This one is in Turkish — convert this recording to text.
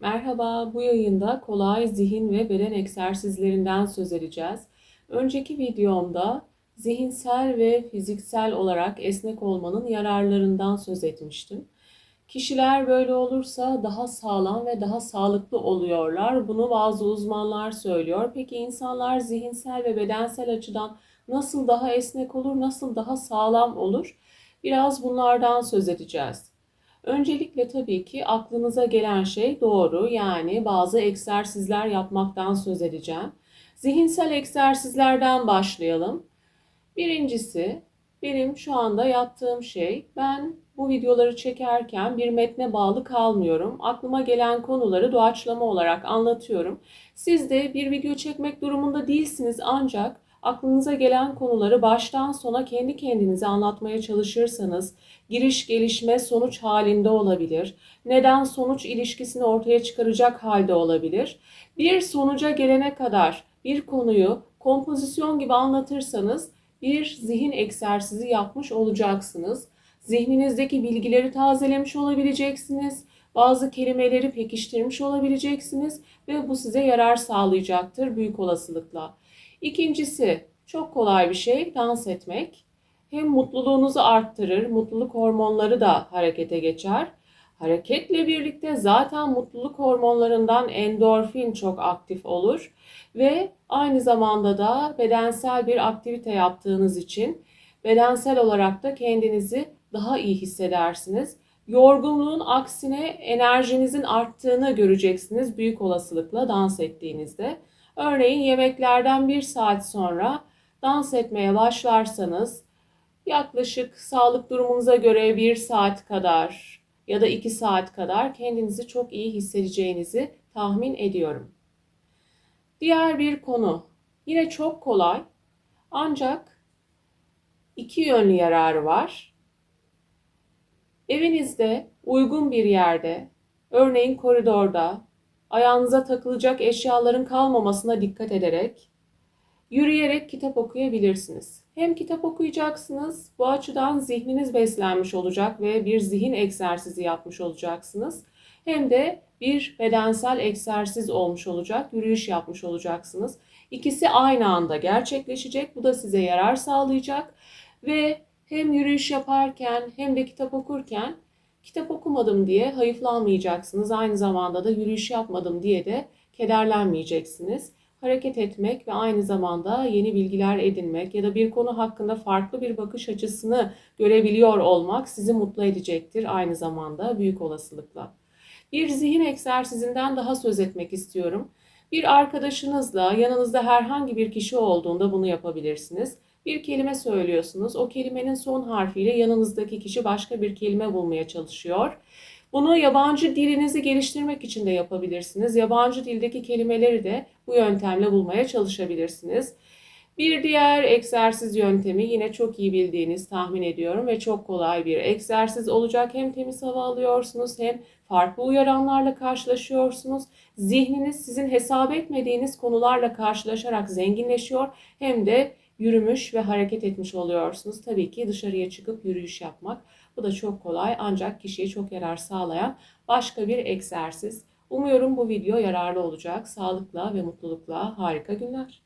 Merhaba, bu yayında kolay zihin ve beden egzersizlerinden söz edeceğiz. Önceki videomda zihinsel ve fiziksel olarak esnek olmanın yararlarından söz etmiştim. Kişiler böyle olursa daha sağlam ve daha sağlıklı oluyorlar. Bunu bazı uzmanlar söylüyor. Peki insanlar zihinsel ve bedensel açıdan nasıl daha esnek olur, nasıl daha sağlam olur? Biraz bunlardan söz edeceğiz. Öncelikle tabii ki aklınıza gelen şey doğru. Yani bazı egzersizler yapmaktan söz edeceğim. Zihinsel egzersizlerden başlayalım. Birincisi, benim şu anda yaptığım şey, ben bu videoları çekerken bir metne bağlı kalmıyorum. Aklıma gelen konuları doğaçlama olarak anlatıyorum. Siz de bir video çekmek durumunda değilsiniz ancak aklınıza gelen konuları baştan sona kendi kendinize anlatmaya çalışırsanız giriş gelişme sonuç halinde olabilir. Neden sonuç ilişkisini ortaya çıkaracak halde olabilir. Bir sonuca gelene kadar bir konuyu kompozisyon gibi anlatırsanız bir zihin egzersizi yapmış olacaksınız. Zihninizdeki bilgileri tazelemiş olabileceksiniz. Bazı kelimeleri pekiştirmiş olabileceksiniz ve bu size yarar sağlayacaktır büyük olasılıkla. İkincisi çok kolay bir şey dans etmek. Hem mutluluğunuzu arttırır, mutluluk hormonları da harekete geçer. Hareketle birlikte zaten mutluluk hormonlarından endorfin çok aktif olur ve aynı zamanda da bedensel bir aktivite yaptığınız için bedensel olarak da kendinizi daha iyi hissedersiniz. Yorgunluğun aksine enerjinizin arttığını göreceksiniz büyük olasılıkla dans ettiğinizde. Örneğin yemeklerden bir saat sonra dans etmeye başlarsanız yaklaşık sağlık durumunuza göre bir saat kadar ya da iki saat kadar kendinizi çok iyi hissedeceğinizi tahmin ediyorum. Diğer bir konu yine çok kolay ancak iki yönlü yararı var. Evinizde uygun bir yerde, örneğin koridorda ayağınıza takılacak eşyaların kalmamasına dikkat ederek yürüyerek kitap okuyabilirsiniz. Hem kitap okuyacaksınız, bu açıdan zihniniz beslenmiş olacak ve bir zihin egzersizi yapmış olacaksınız. Hem de bir bedensel egzersiz olmuş olacak, yürüyüş yapmış olacaksınız. İkisi aynı anda gerçekleşecek. Bu da size yarar sağlayacak ve hem yürüyüş yaparken hem de kitap okurken kitap okumadım diye hayıflanmayacaksınız. Aynı zamanda da yürüyüş yapmadım diye de kederlenmeyeceksiniz. Hareket etmek ve aynı zamanda yeni bilgiler edinmek ya da bir konu hakkında farklı bir bakış açısını görebiliyor olmak sizi mutlu edecektir aynı zamanda büyük olasılıkla. Bir zihin egzersizinden daha söz etmek istiyorum. Bir arkadaşınızla yanınızda herhangi bir kişi olduğunda bunu yapabilirsiniz. Bir kelime söylüyorsunuz. O kelimenin son harfiyle yanınızdaki kişi başka bir kelime bulmaya çalışıyor. Bunu yabancı dilinizi geliştirmek için de yapabilirsiniz. Yabancı dildeki kelimeleri de bu yöntemle bulmaya çalışabilirsiniz. Bir diğer egzersiz yöntemi yine çok iyi bildiğiniz tahmin ediyorum ve çok kolay bir egzersiz olacak. Hem temiz hava alıyorsunuz hem farklı uyaranlarla karşılaşıyorsunuz. Zihniniz sizin hesap etmediğiniz konularla karşılaşarak zenginleşiyor hem de yürümüş ve hareket etmiş oluyorsunuz. Tabii ki dışarıya çıkıp yürüyüş yapmak. Bu da çok kolay ancak kişiye çok yarar sağlayan başka bir egzersiz. Umuyorum bu video yararlı olacak. Sağlıkla ve mutlulukla harika günler.